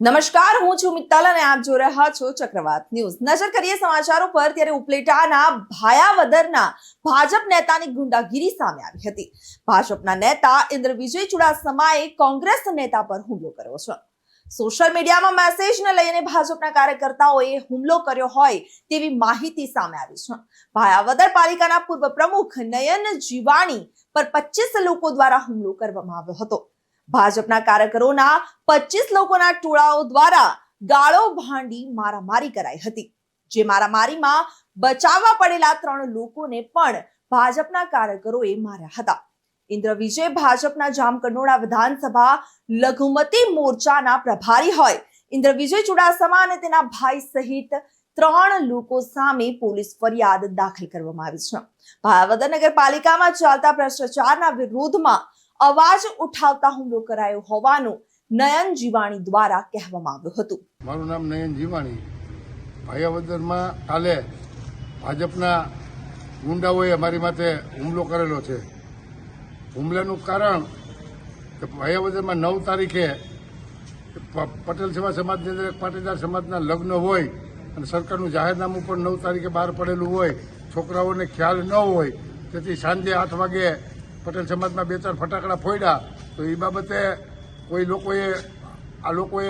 નમસ્કાર, હું છું મિત્તલ અને આપ જોઈ રહ્યા છો ચક્રવાત ન્યૂઝ. નજર કરીએ સમાચારો પર, ત્યારે ઉપલેટાના ભાયાવદરના ભાજપ નેતાની ગુંડાગીરી સામે આવી હતી. ભાજપના નેતા ઇન્દ્ર વિજય ચુડાસમાએ કોંગ્રેસ નેતા પર હુમલો કર્યો છે. સોશિયલ મીડિયામાં મેસેજને લઈને ભાજપના કાર્યકર્તાઓએ હુમલો કર્યો હોય તેવી માહિતી સામે આવી છે. ભાયાવદર પાલિકાના પૂર્વ પ્રમુખ નયન જીવાણી પર પચીસ લોકો દ્વારા હુમલો કરવામાં આવ્યો હતો. ભાજપના કાર્યકરોના પચીસ લોકોના ટોળાઓ દ્વારા ગાળો ભાંડી મારામારી કરાઈ હતી, જે મારામારીમાં બચાવવા પડેલા ત્રણ લોકોને પણ ભાજપના કાર્યકરોએ માર્યા હતા. ઇન્દ્ર વિજય ભાજપના જામકંડોળા વિધાનસભા લઘુમતી મોરચાના પ્રભારી હોય. ઇન્દ્ર વિજય ચુડાસમા અને તેના ભાઈ સહિત ત્રણ લોકો સામે પોલીસ ફરિયાદ દાખલ કરવામાં આવી છે. ભાવનગર નગરપાલિકામાં ચાલતા ભ્રષ્ટાચારના વિરોધમાં અવાજ ઉઠાવતા હુમલો કરાયો હોવાનું નયન જીવાણી દ્વારા કહેવામાં આવ્યું હતું. મારું નામ નયન જીવાણી. ભાયાવદરમાં કાલે ભાજપના ગુંડાઓએ મારી માથે હુમલો કરેલો છે. હુમલાનું કારણ કે ભાયાવદરમાં નવ તારીખે પટેલ સેવા સમાજની અંદર એક પાટીદાર સમાજના લગ્ન હોય અને સરકારનું જાહેરનામું પણ નવ તારીખે બહાર પડેલું હોય, છોકરાઓને ખ્યાલ ન હોય, તેથી સાંજે આઠ વાગે પટેલ સમાજમાં બે ચાર ફટાકડા ફોડ્યા, તો એ બાબતે કોઈ લોકોએ, આ લોકોએ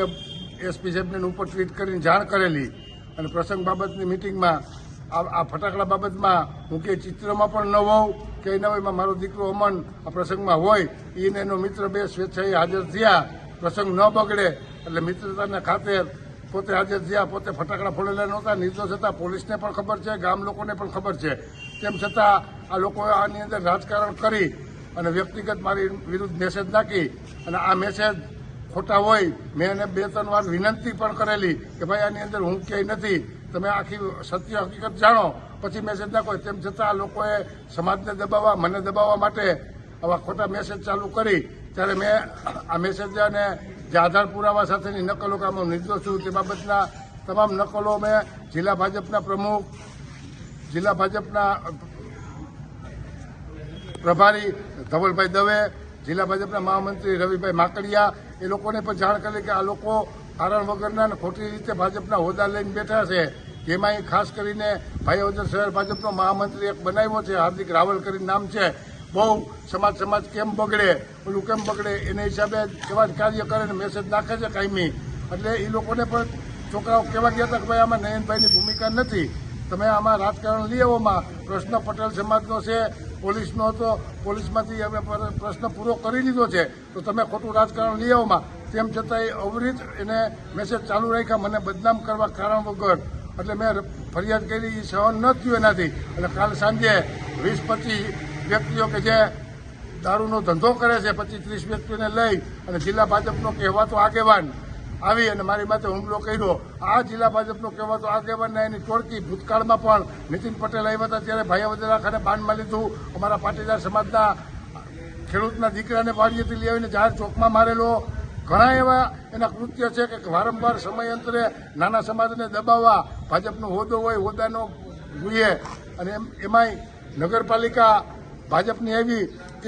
એસપી સાહેબને ઉપર ટ્વીટ કરીને જાણ કરેલી. અને પ્રસંગ બાબતની મિટિંગમાં આ આ ફટાકડા બાબતમાં હું કે ચિત્રમાં પણ ન હોઉં, કે ન હોય એમાં મારો દીકરો અમન આ પ્રસંગમાં હોય એને એનો મિત્ર બે સ્વેચ્છાએ હાજર થયા. પ્રસંગ ન બગડે એટલે મિત્રતાના ખાતે પોતે હાજર થયા, પોતે ફટાકડા ફોડેલા નહોતા. નિર્દોષ હતા. પોલીસને પણ ખબર છે, ગામ લોકોને પણ ખબર છે. તેમ છતાં આ લોકોએ આની અંદર રાજકારણ કરી અને વ્યક્તિગત મારી વિરુદ્ધ મેસેજ નાખી અને આ મેસેજ ખોટા હોય, મેં એને બે, ત્રણ વાર વિનંતી પણ કરેલી કે ભાઈ આની અંદર હું ક્યાંય નથી. તમે આખી સત્ય હકીકત જાણો, પછી મેસેજ નાખો. તેમ છતાં આ લોકોએ સમાજને દબાવવા, મને દબાવવા માટે આવા ખોટા મેસેજ ચાલુ કરી. ત્યારે મેં આ મેસેજ અને જે આધાર પુરાવા સાથેની નકલો કામ હું નિર્દોષ છું, તે બાબતના તમામ નકલો મેં જિલ્લા ભાજપના પ્રમુખ, જિલ્લા ભાજપના પ્રભારી ધવલભાઈ દવે, જિલ્લા ભાજપના મહામંત્રી રવિભાઈ માકડિયા, એ લોકોને પણ જાણ કરી કે આ લોકો કારણ વગરના ખોટી રીતે ભાજપના હોદ્દા લઈને બેઠા છે. જેમાં ખાસ કરીને ભાઈઓદર શહેર ભાજપનો મહામંત્રી એક બનાવ્યો છે, હાર્દિક રાવલ કરીને નામ છે. બહુ સમાજ સમાજ કેમ બગડે? ઓલું કેમ બગડે? એના હિસાબે એવા જ કાર્ય કરે ને મેસેજ નાખે છે કાયમી. એટલે એ લોકોને પણ છોકરાઓ કહેવા ગયા હતા કે ભાઈ આમાં નયનભાઈની ભૂમિકા નથી. તમે આમાં રાજકારણ લઈ આવોમાં પ્રશ્ન પટેલ સમાજનો છે પોલીસનો હતો પોલીસમાંથી હવે પ્રશ્ન પૂરો કરી લીધો છે. તો તમે ખોટું રાજકારણ લઈ આવમાં તેમ છતાંય અવરિત એને મેસેજ ચાલુ રાખ્યા. મને બદનામ કરવા કારણ વગર. એટલે મેં ફરિયાદ કરી એ સહન ન થયું એનાથી. એટલે કાલ સાંજે વીસ પચીસ વ્યક્તિઓ કે જે દારૂનો ધંધો કરે છે, પચીસ ત્રીસ વ્યક્તિઓને લઈ અને જિલ્લા ભાજપનો કહેવાતો આગેવાન આવી અને મારી માથે હુમલો કર્યો. આ જિલ્લા ભાજપનો કહેવાતો આગેવાનના એની ટોળકી ભૂતકાળમાં પણ નીતિન પટેલ આવ્યા હતા ત્યારે ભાઈ ભાઈવદરા ખાને બાનમાં લીધું અમારા પાટીદાર સમાજના ખેડૂતના દીકરાને વાડીએથી લઈ આવીને જાહેર ચોકમાં મારેલો. ઘણા એવા એના કૃત્ય છે કે વારંવાર સમયાંતરે નાના સમાજને દબાવવા ભાજપનો હોદ્દો હોય, હોદ્દાનો જોઈએ. અને એમ એમાંય નગરપાલિકા ભાજપની એવી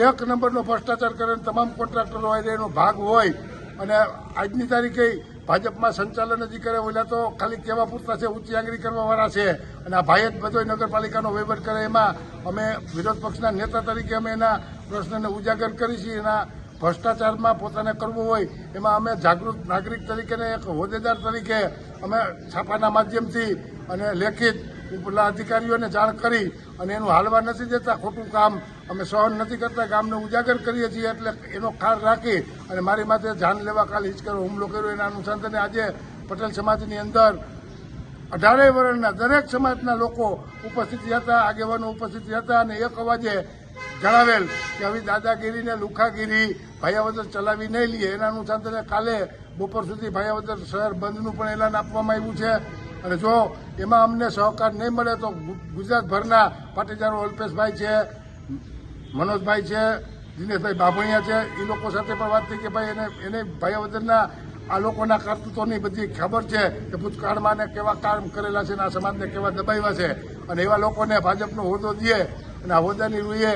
એક નંબરનો ભ્રષ્ટાચાર કરે તમામ કોન્ટ્રાક્ટરો એનો ભાગ હોય. અને આજની તારીખે ભાજપમાં સંચાલન હજી કરે ઓલા તો ખાલી કહેવા પૂરતા છે, ઊંચી આંગળી કરવા છે. અને આ ભાઈ જ બધો નગરપાલિકાનો વહીવટ કરે, એમાં અમે વિરોધ પક્ષના નેતા તરીકે અમે એના પ્રશ્નને ઉજાગર કરી છીએ. એના ભ્રષ્ટાચારમાં પોતાને કરવું હોય, એમાં અમે જાગૃત નાગરિક તરીકે એક હોદ્દેદાર તરીકે અમે છાપાના માધ્યમથી અને લેખિત ઉપલા અધિકારીઓને જાણ કરી અને એનું હાલવા નથી દેતા, ખોટું કામ અમે સહન નથી કરતા, ગામને ઉજાગર કરીએ છીએ એટલે એનો ખાર રાખી અને મારી માથે જાન લેવા કાલે હિચકર હુમલો કર્યો એના અનુસંધાને આજે પટેલ સમાજની અંદર અઢારેય વર્ણના દરેક સમાજના લોકો ઉપસ્થિત હતા આગેવાનો ઉપસ્થિત હતા અને એક અવાજે જણાવેલ કે આવી દાદાગીરી ને લુખાગીરી ભાયાવદર ચલાવી નહીં લઈએ એના અનુસંધાને કાલે બપોર સુધી ભાયાવદર શહેર બંધનું પણ એલાન આપવામાં આવ્યું છે. અને જો એમાં અમને સહકાર નહીં મળે તો ગુજરાતભરના પાટીદારો અલ્પેશભાઈ છે, મનોજભાઈ છે, દિનેશભાઈ બાભણિયા છે, એ લોકો સાથે પણ વાત થઈ કે ભાઈ એને એને ભાઈવદરના આ લોકોના કરતૂતોની બધી ખબર છે કે ભૂતકાળમાં ને કેવા કામ કરેલા છે અને આ સમાજને કેવા દબાવ્યા છે. અને એવા લોકોને ભાજપનો હોદ્દો દે અને આ હોદ્દાની રૂએ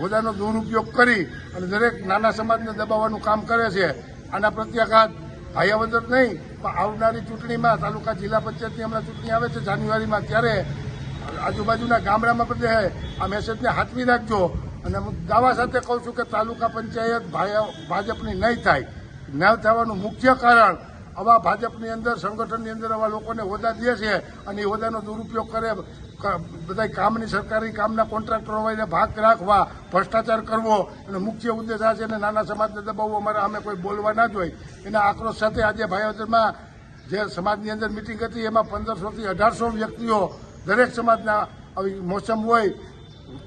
હોદ્દાનો દુરુપયોગ કરી અને દરેક નાના સમાજને દબાવવાનું કામ કરે છે. આના પ્રત્યાઘાત ભાયાવદર નહીં, પણ આવનારી ચૂંટણીમાં તાલુકા જિલ્લા પંચાયતની હમણાં ચૂંટણી આવે છે જાન્યુઆરીમાં, ત્યારે આજુબાજુના ગામડામાં બધે આ મેસેજને હાથવી રાખજો અને હું દાવા સાથે કહું છું કે તાલુકા પંચાયત ભાજપની નહીં થાય. ન થવાનું મુખ્ય કારણ, આવા ભાજપની અંદર, સંગઠનની અંદર આવા લોકોને હોદ્દા દે છે અને એ હોદ્દાનો દુરુપયોગ કરે બધા કામની સરકારી કામના કોન્ટ્રાક્ટરો હોય ભાગ રાખવા, ભ્રષ્ટાચાર કરવો અને મુખ્ય ઉદ્દેશ આ છે અને નાના સમાજને દબાવવું અમારે અમે કોઈ બોલવા ના જોઈએ એના આક્રોશ સાથે આજે ભાઈઓમાં જે સમાજની અંદર મિટિંગ હતી, એમાં પંદરસોથી અઢારસો વ્યક્તિઓ દરેક સમાજના આવી મોસમ હોય,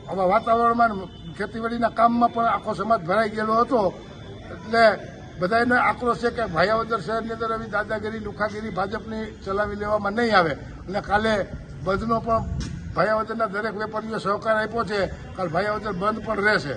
આવા વાતાવરણમાં ખેતીવાડીના કામમાં પણ આખો સમાજ ભરાઈ ગયેલો હતો. એટલે બધાને આક્રોશ છે કે ભાયાવદર શહેરની અંદર આવી દાદાગીરી, લુખાગીરી ભાજપની ચલાવી લેવામાં નહીં આવે. અને કાલે બંધનો પણ ભાયાવદરના દરેક વેપારીઓ સહકાર આપ્યો છે. કાલ ભાયાવદર બંધ પણ રહેશે.